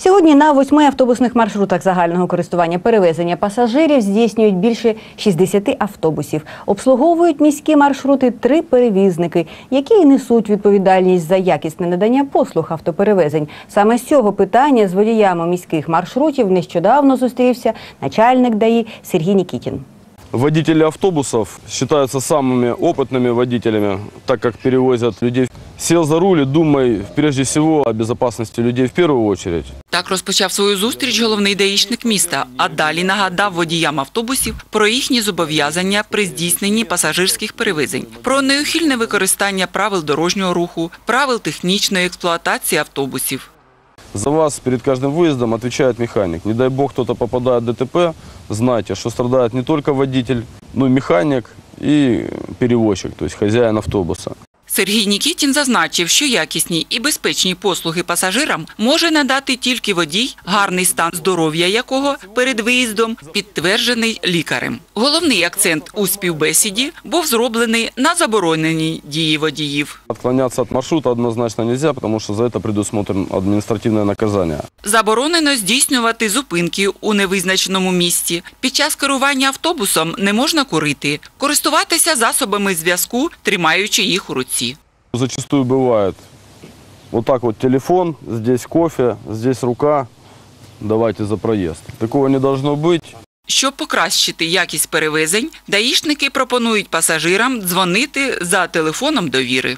Сьогодні на восьми автобусних маршрутах загального користування перевезення пасажирів здійснюють більше 60 автобусів. Обслуговують міські маршрути три перевізники, які й несуть відповідальність за якісне надання послуг автоперевезень. Саме з цього питання з водіями міських маршрутів нещодавно зустрівся начальник ДАІ Сергій Нікітін. Водители автобусов считаются самыми опытными водителями, так как перевозят людей. Сел за руль и думай прежде всего о безопасности людей в первую очередь. Так розпочав свою зустріч головний даїшник міста, а далі нагадав водіям автобусів про їхні зобов'язання при здійсненні пасажирських перевезень, про неухильне використання правил дорожнього руху, правил технічної експлуатації автобусів. За вас перед каждым выездом отвечает механик. Не дай бог кто-то попадает в ДТП, знайте, что страдает не только водитель, но и механик и перевозчик, то есть хозяин автобуса. Сергій Нікітін зазначив, що якісні і безпечні послуги пасажирам може надати тільки водій, гарний стан здоров'я якого перед виїздом підтверджений лікарем. Головний акцент у співбесіді був зроблений на забороненій дії водіїв. Отклоняться от маршрута однозначно нельзя, потому что за это предусмотрено административное наказание. Заборонено здійснювати зупинки у невизначеному місці. Під час керування автобусом не можна курити, користуватися засобами зв'язку, тримаючи їх у руці. Зачастую бывает вот так вот телефон, здесь кофе, здесь рука, давайте за проезд. Такого не должно быть. Щоб покращити якість перевезень, даїшники пропонують пасажирам дзвонити за телефоном довіри.